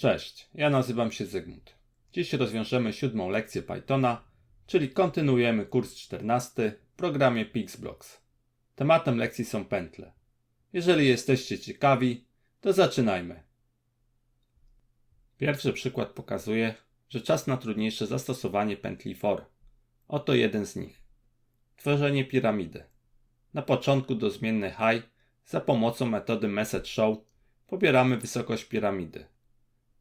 Cześć, ja nazywam się Zygmunt. Dziś rozwiążemy siódmą lekcję Pythona, czyli kontynuujemy kurs 14 w programie Pixblocks. Tematem lekcji są pętle. Jeżeli jesteście ciekawi, to zaczynajmy. Pierwszy przykład pokazuje, że czas na trudniejsze zastosowanie pętli for. Oto jeden z nich. Tworzenie piramidy. Na początku do zmiennej high za pomocą metody message pobieramy wysokość piramidy.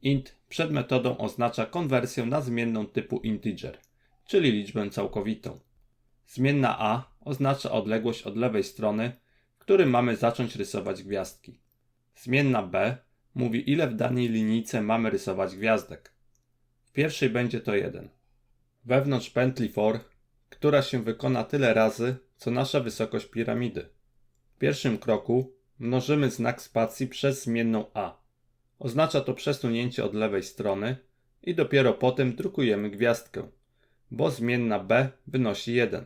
Int przed metodą oznacza konwersję na zmienną typu integer, czyli liczbę całkowitą. Zmienna a oznacza odległość od lewej strony, w którym mamy zacząć rysować gwiazdki. Zmienna b mówi ile w danej linijce mamy rysować gwiazdek. W pierwszej będzie to 1. Wewnątrz pętli for, która się wykona tyle razy, co nasza wysokość piramidy. W pierwszym kroku mnożymy znak spacji przez zmienną a. Oznacza to przesunięcie od lewej strony i dopiero potem drukujemy gwiazdkę, bo zmienna b wynosi 1.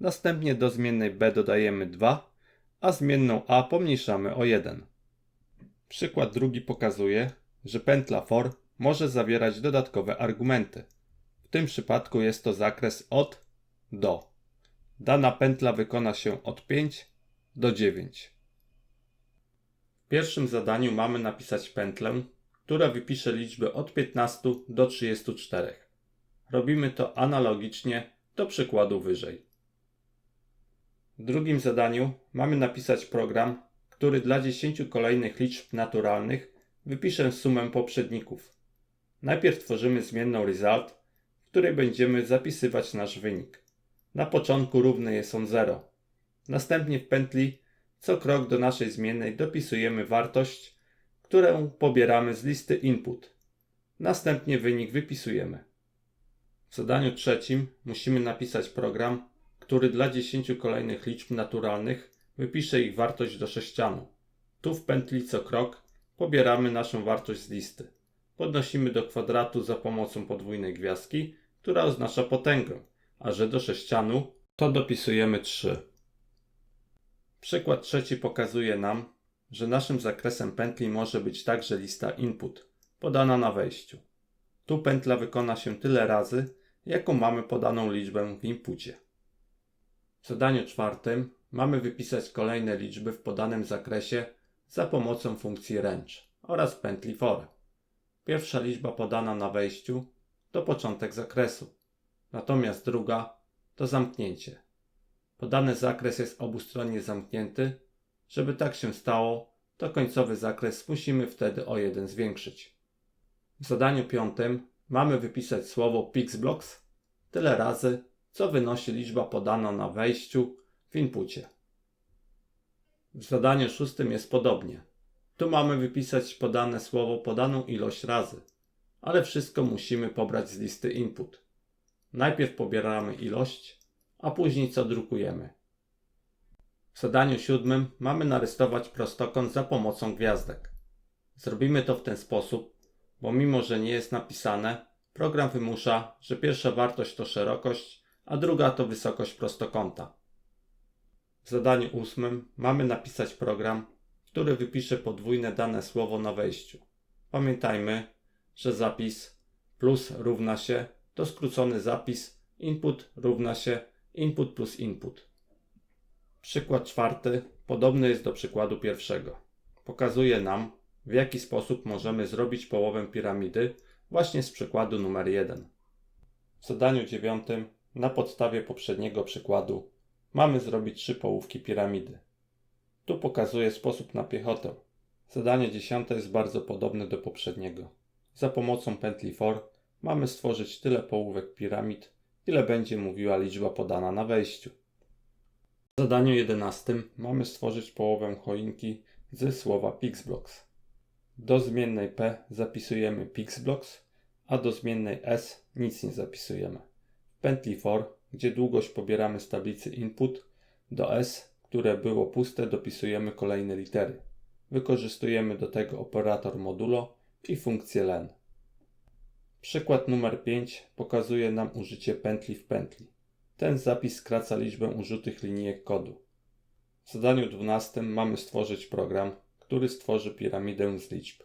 Następnie do zmiennej b dodajemy 2, a zmienną a pomniejszamy o 1. Przykład drugi pokazuje, że pętla for może zawierać dodatkowe argumenty. W tym przypadku jest to zakres od do. Dana pętla wykona się od 5 do 9. Pierwszym zadaniu mamy napisać pętlę, która wypisze liczby od 15 do 34. Robimy to analogicznie do przykładu wyżej. W drugim zadaniu mamy napisać program, który dla 10 kolejnych liczb naturalnych wypisze sumę poprzedników. Najpierw tworzymy zmienną result, w której będziemy zapisywać nasz wynik. Na początku równy jest on 0. Następnie w pętli co krok do naszej zmiennej dopisujemy wartość, którą pobieramy z listy input. Następnie wynik wypisujemy. W zadaniu trzecim musimy napisać program, który dla 10 kolejnych liczb naturalnych wypisze ich wartość do sześcianu. Tu w pętli co krok pobieramy naszą wartość z listy. Podnosimy do kwadratu za pomocą podwójnej gwiazdki, która oznacza potęgę, a że do sześcianu to dopisujemy 3. Przykład trzeci pokazuje nam, że naszym zakresem pętli może być także lista input, podana na wejściu. Tu pętla wykona się tyle razy, jaką mamy podaną liczbę w inpucie. W zadaniu czwartym mamy wypisać kolejne liczby w podanym zakresie za pomocą funkcji range oraz pętli for. Pierwsza liczba podana na wejściu to początek zakresu, natomiast druga to zamknięcie. Podany zakres jest obustronnie zamknięty. Żeby tak się stało, to końcowy zakres musimy wtedy o jeden zwiększyć. W zadaniu piątym mamy wypisać słowo pixblocks tyle razy, co wynosi liczba podana na wejściu w inpucie. W zadaniu szóstym jest podobnie. Tu mamy wypisać podane słowo podaną ilość razy, ale wszystko musimy pobrać z listy input. Najpierw pobieramy ilość, a później co drukujemy. W zadaniu siódmym mamy narysować prostokąt za pomocą gwiazdek. Zrobimy to w ten sposób, bo mimo, że nie jest napisane, program wymusza, że pierwsza wartość to szerokość, a druga to wysokość prostokąta. W zadaniu ósmym mamy napisać program, który wypisze podwójne dane słowo na wejściu. Pamiętajmy, że zapis plus równa się to skrócony zapis input równa się Input plus input. Przykład czwarty podobny jest do przykładu pierwszego. Pokazuje nam, w jaki sposób możemy zrobić połowę piramidy właśnie z przykładu numer 1. W zadaniu dziewiątym, na podstawie poprzedniego przykładu, mamy zrobić trzy połówki piramidy. Tu pokazuję sposób na piechotę. Zadanie dziesiąte jest bardzo podobne do poprzedniego. Za pomocą pętli for mamy stworzyć tyle połówek piramid, ile będzie mówiła liczba podana na wejściu. W zadaniu 11 mamy stworzyć połowę choinki ze słowa pixblocks. Do zmiennej p zapisujemy pixblocks, a do zmiennej s nic nie zapisujemy. W pętli for, gdzie długość pobieramy z tablicy input, do s, które było puste, dopisujemy kolejne litery. Wykorzystujemy do tego operator modulo i funkcję len. Przykład numer 5 pokazuje nam użycie pętli w pętli. Ten zapis skraca liczbę użytych linijek kodu. W zadaniu 12 mamy stworzyć program, który stworzy piramidę z liczb.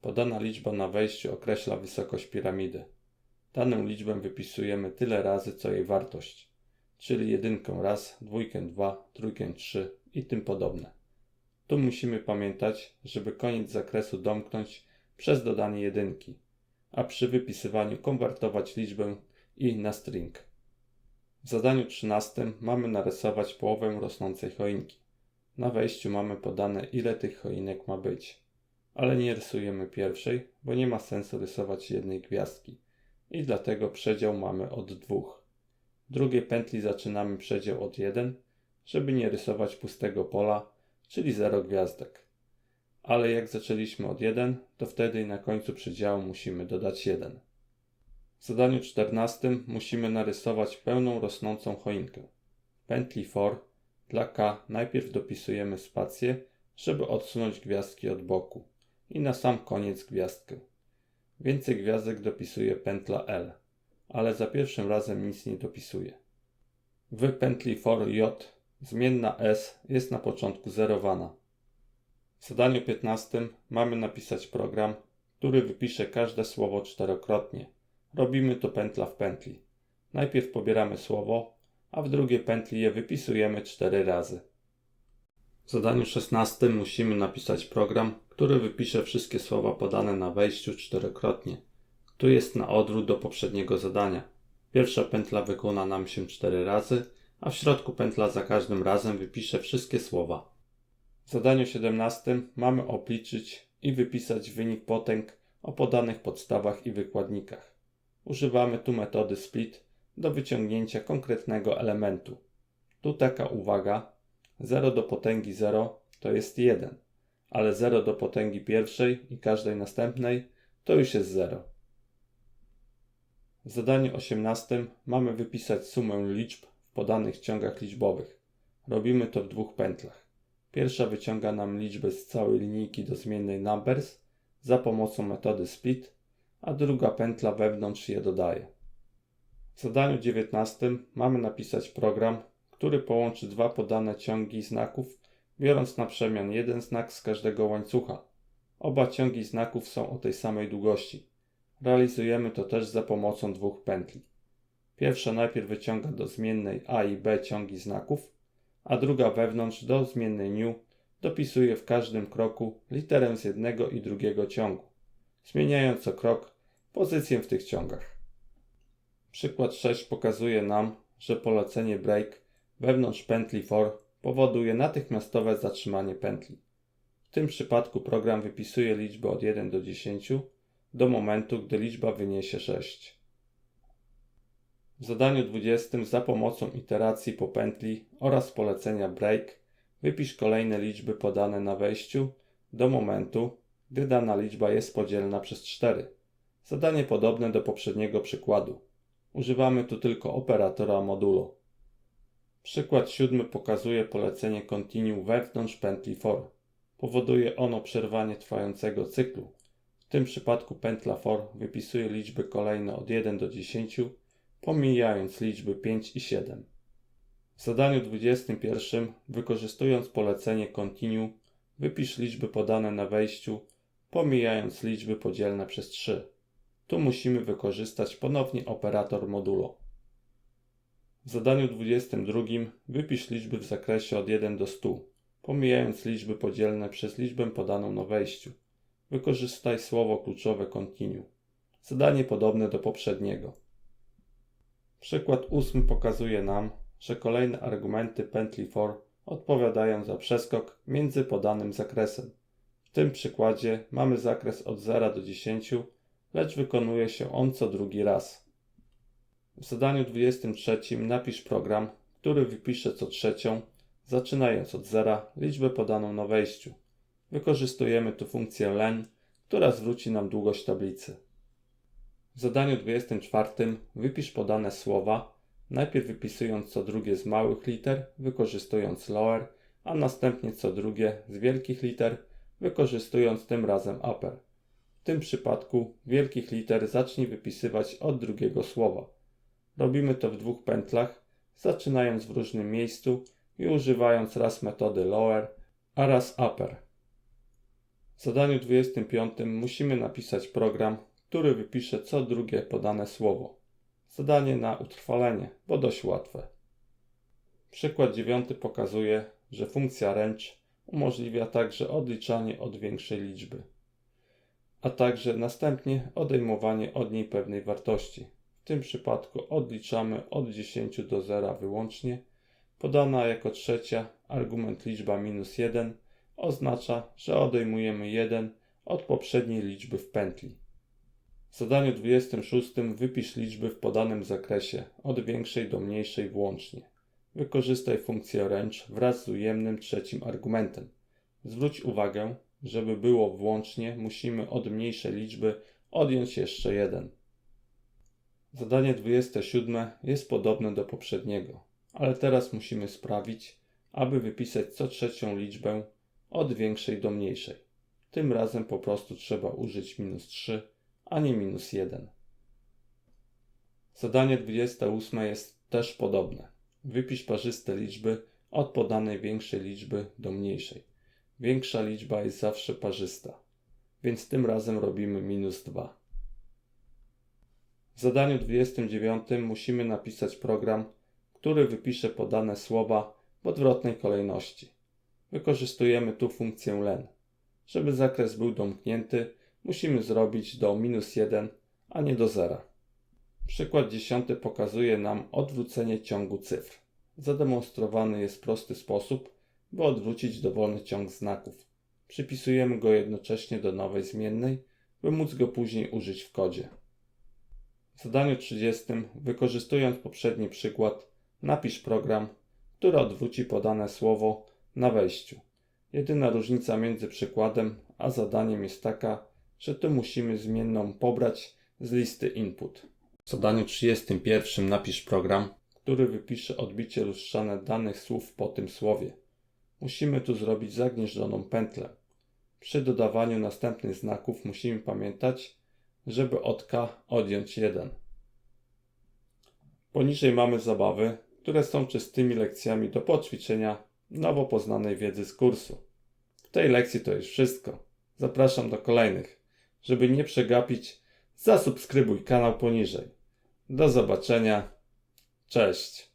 Podana liczba na wejściu określa wysokość piramidy. Daną liczbę wypisujemy tyle razy, co jej wartość, czyli jedynkę raz, dwójkę dwa, trójkę trzy i tym podobne. Tu musimy pamiętać, żeby koniec zakresu domknąć przez dodanie jedynki, a przy wypisywaniu konwertować liczbę i na string. W zadaniu 13 mamy narysować połowę rosnącej choinki. Na wejściu mamy podane ile tych choinek ma być. Ale nie rysujemy pierwszej, bo nie ma sensu rysować jednej gwiazdki i dlatego przedział mamy od dwóch. W drugiej pętli zaczynamy przedział od 1, żeby nie rysować pustego pola, czyli 0 gwiazdek. Ale jak zaczęliśmy od 1, to wtedy na końcu przedziału musimy dodać 1. W zadaniu 14 musimy narysować pełną rosnącą choinkę. Pętli for dla K najpierw dopisujemy spację, żeby odsunąć gwiazdki od boku i na sam koniec gwiazdkę. Więcej gwiazdek dopisuje pętla L, ale za pierwszym razem nic nie dopisuje. W pętli for J zmienna S jest na początku zerowana. W zadaniu 15 mamy napisać program, który wypisze każde słowo czterokrotnie. Robimy to pętla w pętli. Najpierw pobieramy słowo, a w drugiej pętli je wypisujemy cztery razy. W zadaniu 16 musimy napisać program, który wypisze wszystkie słowa podane na wejściu czterokrotnie. Tu jest na odwrót do poprzedniego zadania. Pierwsza pętla wykona nam się cztery razy, a w środku pętla za każdym razem wypisze wszystkie słowa. W zadaniu 17 mamy obliczyć i wypisać wynik potęg o podanych podstawach i wykładnikach. Używamy tu metody split do wyciągnięcia konkretnego elementu. Tu taka uwaga: 0 do potęgi 0 to jest 1, ale 0 do potęgi pierwszej i każdej następnej to już jest 0. W zadaniu 18 mamy wypisać sumę liczb w podanych ciągach liczbowych. Robimy to w dwóch pętlach. Pierwsza wyciąga nam liczby z całej linijki do zmiennej numbers za pomocą metody split, a druga pętla wewnątrz je dodaje. W zadaniu 19 mamy napisać program, który połączy dwa podane ciągi znaków, biorąc na przemian jeden znak z każdego łańcucha. Oba ciągi znaków są o tej samej długości. Realizujemy to też za pomocą dwóch pętli. Pierwsza najpierw wyciąga do zmiennej a i b ciągi znaków, a druga wewnątrz do zmiennej new dopisuje w każdym kroku literę z jednego i drugiego ciągu, zmieniając co krok pozycję w tych ciągach. Przykład 6 pokazuje nam, że polecenie break wewnątrz pętli for powoduje natychmiastowe zatrzymanie pętli. W tym przypadku program wypisuje liczbę od 1 do 10 do momentu, gdy liczba wyniesie 6. W zadaniu 20 za pomocą iteracji po pętli oraz polecenia break wypisz kolejne liczby podane na wejściu do momentu, gdy dana liczba jest podzielna przez 4. Zadanie podobne do poprzedniego przykładu. Używamy tu tylko operatora modulo. Przykład siódmy pokazuje polecenie continue wewnątrz pętli for. Powoduje ono przerwanie trwającego cyklu. W tym przypadku pętla for wypisuje liczby kolejne od 1 do 10, pomijając liczby 5 i 7. W zadaniu 21, wykorzystując polecenie continue, wypisz liczby podane na wejściu, pomijając liczby podzielne przez 3. Tu musimy wykorzystać ponownie operator modulo. W zadaniu 22 wypisz liczby w zakresie od 1 do 100, pomijając liczby podzielne przez liczbę podaną na wejściu. Wykorzystaj słowo kluczowe continue. Zadanie podobne do poprzedniego. Przykład ósmy pokazuje nam, że kolejne argumenty pętli for odpowiadają za przeskok między podanym zakresem. W tym przykładzie mamy zakres od 0 do 10, lecz wykonuje się on co drugi raz. W zadaniu 23 napisz program, który wypisze co trzecią, zaczynając od zera, liczbę podaną na wejściu. Wykorzystujemy tu funkcję len, która zwróci nam długość tablicy. W zadaniu 24 wypisz podane słowa, najpierw wypisując co drugie z małych liter, wykorzystując lower, a następnie co drugie z wielkich liter, wykorzystując tym razem upper. W tym przypadku wielkich liter zacznij wypisywać od drugiego słowa. Robimy to w dwóch pętlach, zaczynając w różnym miejscu i używając raz metody lower, a raz upper. W zadaniu 25 musimy napisać program, który wypisze co drugie podane słowo. Zadanie na utrwalenie, bo dość łatwe. Przykład 9 pokazuje, że funkcja range umożliwia także odliczanie od większej liczby, a także następnie odejmowanie od niej pewnej wartości. W tym przypadku odliczamy od 10 do 0 wyłącznie. Podana jako trzecia argument liczba minus 1 oznacza, że odejmujemy 1 od poprzedniej liczby w pętli. W zadaniu 26 wypisz liczby w podanym zakresie od większej do mniejszej włącznie. Wykorzystaj funkcję range wraz z ujemnym trzecim argumentem. Zwróć uwagę, żeby było włącznie, musimy od mniejszej liczby odjąć jeszcze jeden. Zadanie 27 jest podobne do poprzedniego, ale teraz musimy sprawić, aby wypisać co trzecią liczbę od większej do mniejszej. Tym razem po prostu trzeba użyć minus 3, a nie minus 1. Zadanie 28 jest też podobne. Wypisz parzyste liczby od podanej większej liczby do mniejszej. Większa liczba jest zawsze parzysta, więc tym razem robimy minus 2. W zadaniu 29 musimy napisać program, który wypisze podane słowa w odwrotnej kolejności. Wykorzystujemy tu funkcję len. Żeby zakres był domknięty, musimy zrobić do minus 1, a nie do 0. Przykład 10 pokazuje nam odwrócenie ciągu cyfr. Zademonstrowany jest prosty sposób, by odwrócić dowolny ciąg znaków. Przypisujemy go jednocześnie do nowej zmiennej, by móc go później użyć w kodzie. W zadaniu 30, wykorzystując poprzedni przykład, napisz program, który odwróci podane słowo na wejściu. Jedyna różnica między przykładem a zadaniem jest taka, że tu musimy zmienną pobrać z listy input. W zadaniu 31 napisz program, który wypisze odbicie lustrzane danych słów po tym słowie. Musimy tu zrobić zagnieżdżoną pętlę. Przy dodawaniu następnych znaków musimy pamiętać, żeby od K odjąć 1. Poniżej mamy zabawy, które są czystymi lekcjami do poćwiczenia nowo poznanej wiedzy z kursu. W tej lekcji to już wszystko. Zapraszam do kolejnych. Żeby nie przegapić, zasubskrybuj kanał poniżej. Do zobaczenia. Cześć.